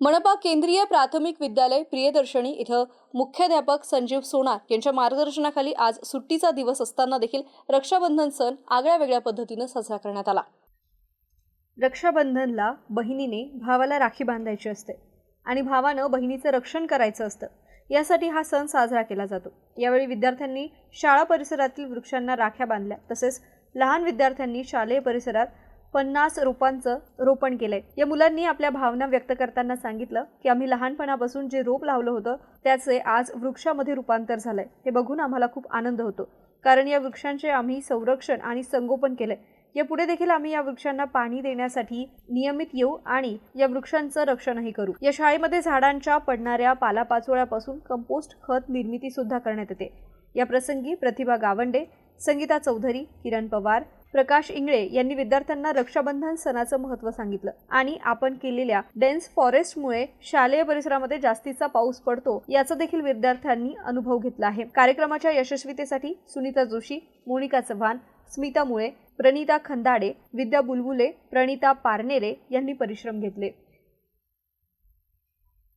मनपा केंद्रीय प्राथमिक विद्यालय प्रियदर्शनी इथं मुख्याध्यापक संजीव सोनार यांच्या मार्गदर्शनाखाली आज सुट्टीचा दिवस असताना देखील रक्षाबंधन सण आगळ्या वेगळ्या पद्धतीनं साजरा करण्यात आला. रक्षाबंधनला बहिणीने भावाला राखी बांधायची असते आणि भावानं बहिणीचं रक्षण करायचं असतं. यासाठी हा सण साजरा केला जातो. यावेळी विद्यार्थ्यांनी शाळा परिसरातील वृक्षांना राख्या बांधल्या तसेच लहान विद्यार्थ्यांनी शालेय परिसरात पन्नास रोपांचं रोपण केलंय. या मुलांनी आपल्या भावना व्यक्त करताना सांगितलं की आम्ही लहानपणापासून जे रोप लावलं होतं त्याचे आज वृक्षामध्ये रूपांतर झालंय. हे बघून आम्हाला खूप आनंद होतो. कारण या वृक्षांचे आम्ही संरक्षण आणि संगोपन केलंय. यापुढे देखील आम्ही या वृक्षांना पाणी देण्यासाठी नियमित येऊ आणि या वृक्षांचं रक्षणही करू. या शाळेमध्ये झाडांच्या पडणाऱ्या पालापाचोळ्यापासून कंपोस्ट खत निर्मिती सुद्धा करण्यात येते. या प्रसंगी प्रतिभा गावंडे संगीता चौधरी किरण पवार प्रकाश इंगळे यांनी विद्यार्थ्यांना रक्षाबंधन सणाचं महत्त्व सांगितलं. आणि आपण केलेल्या डेन्स फॉरेस्टमुळे शालेय परिसरामध्ये जास्तीचा पाऊस पडतो याचा देखील विद्यार्थ्यांनी अनुभव घेतला आहे. कार्यक्रमाच्या यशस्वीतेसाठी सुनीता जोशी मोनिका चव्हाण स्मिता मुळे प्रणिता खंदाडे विद्या बुलबुले प्रणिता पारनेरे यांनी परिश्रम घेतले.